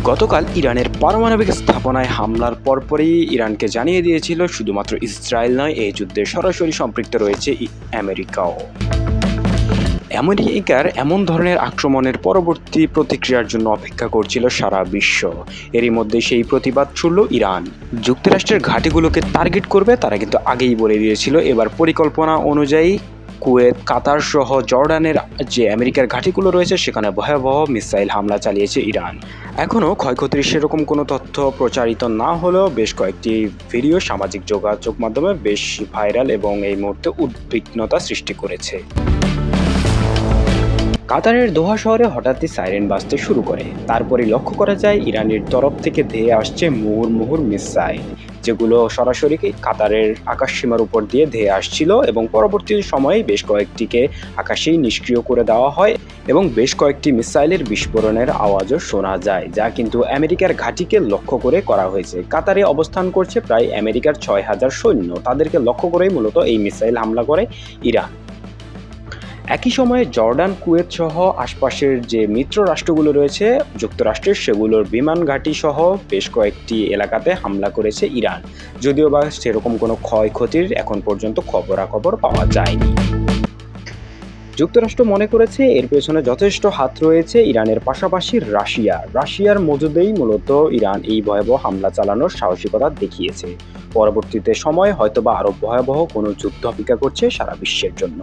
গতকাল ইরানের পারমাণবিক স্থাপনায় হামলার পরপরই ইরানকে জানিয়ে দিয়েছিল শুধুমাত্র ইসরায়েল নয়, এই যুদ্ধে সরাসরি সম্পৃক্ত রয়েছে আমেরিকাও। আমেরিকার এমন ধরনের আক্রমণের পরবর্তী প্রতিক্রিয়ার জন্য অপেক্ষা করছিল সারা বিশ্ব। এরই মধ্যে সেই প্রতিবাদ ছুড়ল ইরান। যুক্তরাষ্ট্রের ঘাঁটিগুলোকে টার্গেট করবে তারা কিন্তু আগেই বলে দিয়েছিল। এবার পরিকল্পনা অনুযায়ী কুয়েত, কাতার সহ জর্ডানের যে আমেরিকার ঘাঁটিগুলো রয়েছে, সেখানে ভয়াবহ মিসাইল হামলা চালিয়েছে ইরান। এখনও ক্ষয়ক্ষতির সেরকম কোনো তথ্য প্রচারিত না হলেও বেশ কয়েকটি ভিডিও সামাজিক যোগাযোগ মাধ্যমে বেশ ভাইরাল এবং এই মুহূর্তে উদ্বিগ্নতা সৃষ্টি করেছে। কাতারের দোহা শহরে হঠাৎই সাইরেন বাজতে শুরু করে। তারপরে লক্ষ্য করা যায়, ইরানের তরফ থেকে ধেয়ে আসছে মুহুর মুহুর মিসাইল, যেগুলো সরাসরি কাতারের আকাশসীমার উপর দিয়ে ধেয়ে আসছিল এবং পরবর্তী সময়ে বেশ কয়েকটিকে আকাশেই নিষ্ক্রিয় করে দেওয়া হয় এবং বেশ কয়েকটি মিসাইলের বিস্ফোরণের আওয়াজও শোনা যায়, যা কিন্তু আমেরিকার ঘাঁটিকে লক্ষ্য করে করা হয়েছে। কাতারে অবস্থান করছে প্রায় আমেরিকার ছয় হাজার সৈন্য। তাদেরকে লক্ষ্য করেই মূলত এই মিসাইল হামলা করে ইরান। একই সময়ে জর্ডান, কুয়েত সহ আশপাশের যে মিত্র রাষ্ট্রগুলো রয়েছে, যুক্তরাষ্ট্রের সেগুলোর বিমান ঘাঁটি সহ বেশ কয়েকটি এলাকাতে হামলা করেছে ইরান। যদিও বা সেরকম কোনো ক্ষয়ক্ষতির এখন পর্যন্ত খবরাখবর পাওয়া যায়নি। যুক্তরাষ্ট্র মনে করেছে এর পেছনে যথেষ্ট হাত রয়েছে ইরানের পাশাপাশি রাশিয়া। রাশিয়ার মজুদেই মূলত ইরান এই ভয়াবহ হামলা চালানোর সাহসিকতা দেখিয়েছে। পরবর্তীতে সময় হয়তোবা আরও ভয়াবহ কোনো যুদ্ধ অপেক্ষা করছে সারা বিশ্বের জন্য।